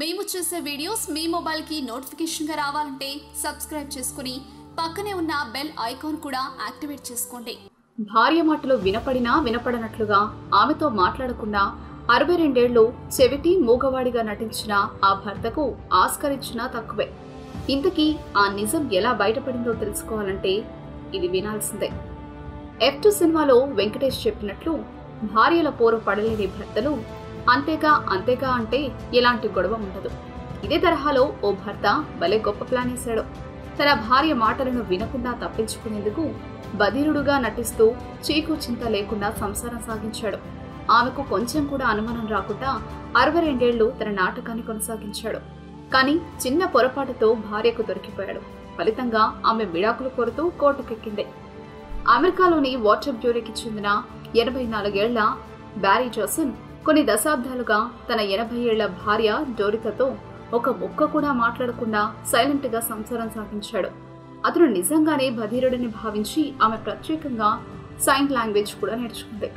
మేము చేసే వీడియోస్ మీ మొబైల్కి నోటిఫికేషన్గా రావాలంటే సబ్స్క్రైబ్ చేసుకుని పక్కనే ఉన్న బెల్ ఐకాన్ కూడా యాక్టివేట్ చేసుకోండి. భార్య మాటలు వినపడినా వినపడనట్లుగా ఆమెతో మాట్లాడకుండా అరవై రెండేళ్ళు చెవిటి మూగవాడిగా నటించిన ఆ భర్తకు ఆస్కరించినా తక్కువే. ఇంతకీ ఆ నిజం ఎలా బయటపడిందో తెలుసుకోవాలంటే ఇది వినాల్సిందే. ఎఫ్ టూ సినిమాలో వెంకటేష్ చెప్పినట్లు భార్యల పోరు పడలేని భర్తలు అంతేగా అంతేగా అంటే ఎలాంటి గొడవ ఉండదు. ఇదే తరహాలో ఓ భర్త భలే గొప్ప ప్లాన్ వేశాడు. తన భార్య మాటలను వినకుండా తప్పించుకునేందుకు బధిరుడుగా నటిస్తూ చీకు చింత లేకుండా సంసారం సాగించాడు. ఆమెకు కొంచెం కూడా అనుమానం రాకుండా అరవై రెండేళ్ళు తన నాటకాన్ని కొనసాగించాడు. కానీ చిన్న పొరపాటుతో భార్యకు దొరికిపోయాడు. ఫలితంగా ఆమె విడాకులు కోరుతూ కోర్టుకెక్కింది. అమెరికాలోని వాటర్ బ్యూరోకి చెందిన ఎనభై నాలుగేళ్ళ బ్యారీ జోసన్ కొన్ని దశాబ్దాలుగా తన ఎనభై ఏళ్ళ భార్య డోరికతో ఒక ముక్క కూడా మాట్లాడకుండా సైలెంట్గా సంసారం సాగించాడు. అతను నిజంగానే బధిరుడని భావించి ఆమె ప్రత్యేకంగా సైన్ లాంగ్వేజ్ కూడా నేర్చుకుంది.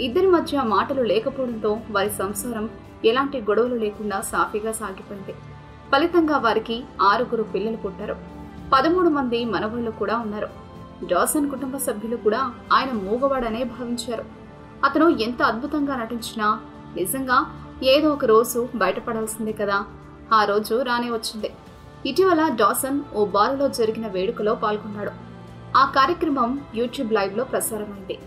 ఇద్దరి మధ్య మాటలు లేకపోవడంతో వారి సంసారం ఎలాంటి గొడవలు లేకుండా సాఫీగా సాగిపోయింది. ఫలితంగా వారికి ఆరుగురు పిల్లలు పుట్టారు. పదమూడు మంది మనవాళ్ళు కూడా ఉన్నారు. జాసన్ కుటుంబ సభ్యులు కూడా ఆయన మూగవాడనే భావించారు. అతను ఎంత అద్భుతంగా నటించినా నిజంగా ఏదో ఒక రోజు బయటపడాల్సిందే కదా. ఆ రోజు రానే వచ్చింది. ఇటీవల డాసన్ ఓ బాలులో జరిగిన వేడుకలో పాల్గొన్నాడు. ఆ కార్యక్రమం యూట్యూబ్ లైవ్లో ప్రసారమైంది.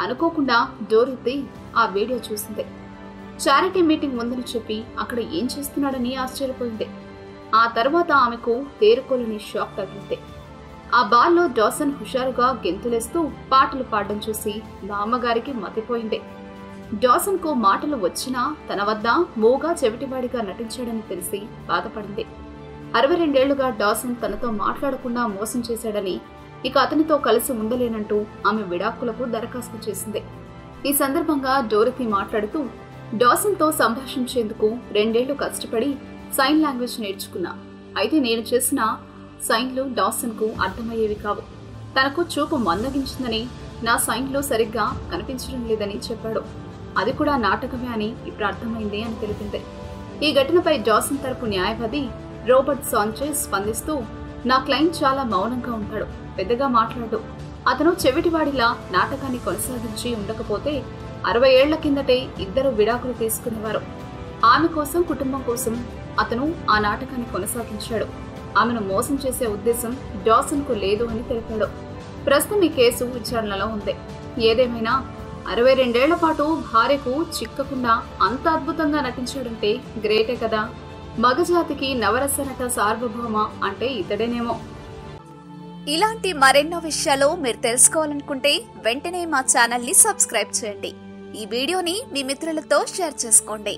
అనుకోకుండా డోరితి ఆ వీడియో చూసింది. చారిటీ మీటింగ్ ఉందని చెప్పి అక్కడ ఏం చేస్తున్నాడని ఆశ్చర్యపోయింది. ఆ తర్వాత ఆమెకు తేరుకోలేని షాక్ తగిలింది. ఆ బార్లో డాసన్ హుషారుగా గెంతులేస్తూ పాటలు పాడడం చూసి మా అమ్మగారికి మతిపోయింది. డాసన్కు మాటలు వచ్చినా తన వద్ద మూగా చెవిటివాడిగా నటించాడని తెలిసి బాధపడింది. అరవై రెండేళ్ళుగా డాసన్ తనతో మాట్లాడకుండా మోసం చేశాడని ఇక అతనితో కలిసి ఉండలేనంటూ ఆమె విడాకులకు దరఖాస్తు చేసింది. ఈ సందర్భంగా డోరతి మాట్లాడుతూ డాసన్తో సంభాషించేందుకు రెండేళ్ళు కష్టపడి సైన్ లాంగ్వేజ్ నేర్చుకున్నా. అయితే నేను చేసిన సైన్లు డాసన్కు అర్థమయ్యేవి కావు. తనకు చూపు మందగించిందని నా సైన్లు సరిగ్గా కనిపించడం లేదని చెప్పాడు. అది కూడా నాటకమే అని ఇప్పుడు అర్థమైంది అని తెలిపింది. ఈ ఘటనపై జాసన్ తరపు న్యాయవాది రోబర్ట్ సాంచెస్ స్పందిస్తూ నా క్లయింట్ చాలా మౌనంగా ఉంటాడు పెద్దగా మాట్లాడు. అతను చెవిటివాడిలా నాటకాన్ని కొనసాగించి ఉండకపోతే అరవై ఏళ్ళ కిందటే ఇద్దరు విడాకులు తీసుకునేవారు. ఆమె కోసం కుటుంబం కోసం అతను ఆ నాటకాన్ని కొనసాగించాడు. ఆమెను మోసం చేసే ఉద్దేశం డాసన్కు లేదు అని తెలిపాడు. ప్రస్తుతం ఈ కేసు విచారణలో ఉంది. ఏదేమైనా అరవై రెండేళ్ళ పాటు భార్యకు చిక్కకుండా అంత అద్భుతంగా నటించాడంటే గ్రేటే కదా. మగజాతికి నవరస నట సార్వభౌమ అంటే ఇతడేనేమో. ఇలాంటి మరెన్నో విషయాలు మీరు తెలుసుకోవాలనుకుంటే వెంటనే మా ఛానల్ని సబ్స్క్రైబ్ చేయండి. ఈ వీడియోని మీ మిత్రులతో షేర్ చేసుకోండి.